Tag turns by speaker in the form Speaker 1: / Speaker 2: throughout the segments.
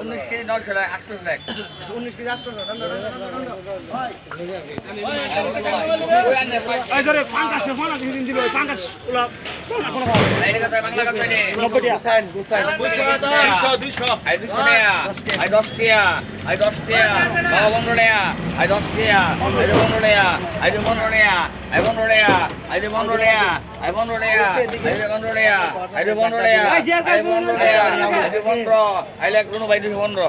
Speaker 1: উনিশ কেজি নয়শো লাখ আটশো লাখ
Speaker 2: উনিশ কেজি
Speaker 1: বাংলা কত
Speaker 2: গুসাইন গুসাইন
Speaker 1: আই দুশো টাকা আই দশ টাকা আই দশ টাকা বাবা পনেরো।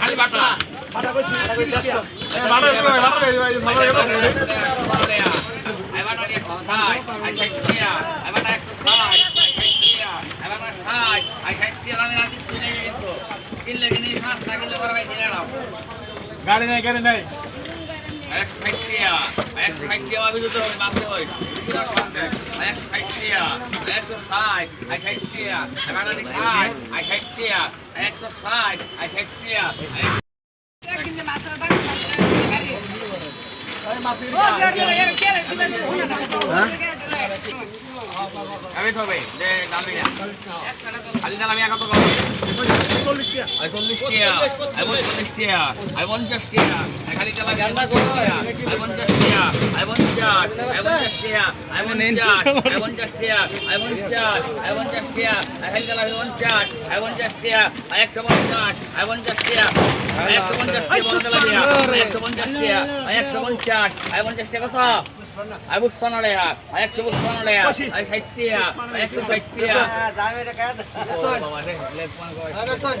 Speaker 1: খালি বাটা বাটা কত বাটা আই বাটা আর বাটা আই বাটা দাস
Speaker 3: গাড়ি নাই গাড়ি নাই।
Speaker 1: একশো ষাট টিয়া একশো ষাট টিয়া আমি মাপতে হয় একশো ষাট টিয়া একশো ষাট আই ষাট টিয়া আই বাটা নি ষাট আই ষাট টিয়া একশো ষাট আই ষাট টিয়া আমি তো ভাই যে ডালবি না খালি ডাল আমি কত পাবো। আই চল্লিশ টিয়া। আই পঞ্চাশ টিয়া। আই পঞ্চাশ টিয়া। খালি ডাল আমি আই পঞ্চাশ টিয়া। আই পঞ্চাশ। আই পঞ্চাশ টিয়া। আই পঞ্চাশ। আই পঞ্চাশ টিয়া। আই পঞ্চাশ। আই পঞ্চাশ টিয়া। আই খালি ডাল আমি পঞ্চাশ। আই পঞ্চাশ টিয়া। আই একশো পঞ্চাশ। আই পঞ্চাশ টিয়া। আই একশো পঞ্চাশ টিয়া একশো পঞ্চাশ টিয়া। আই একশো পঞ্চাশ। আই পঞ্চাশ টিয়া কত আই বুঝছ না রে আই একশো বুঝছ না রে আই ষাট টিয়া আই একশো ষাট টিয়া
Speaker 2: যাবে রে কাজ
Speaker 1: বাবা রে লেগ পয়েন্ট
Speaker 2: আবে সন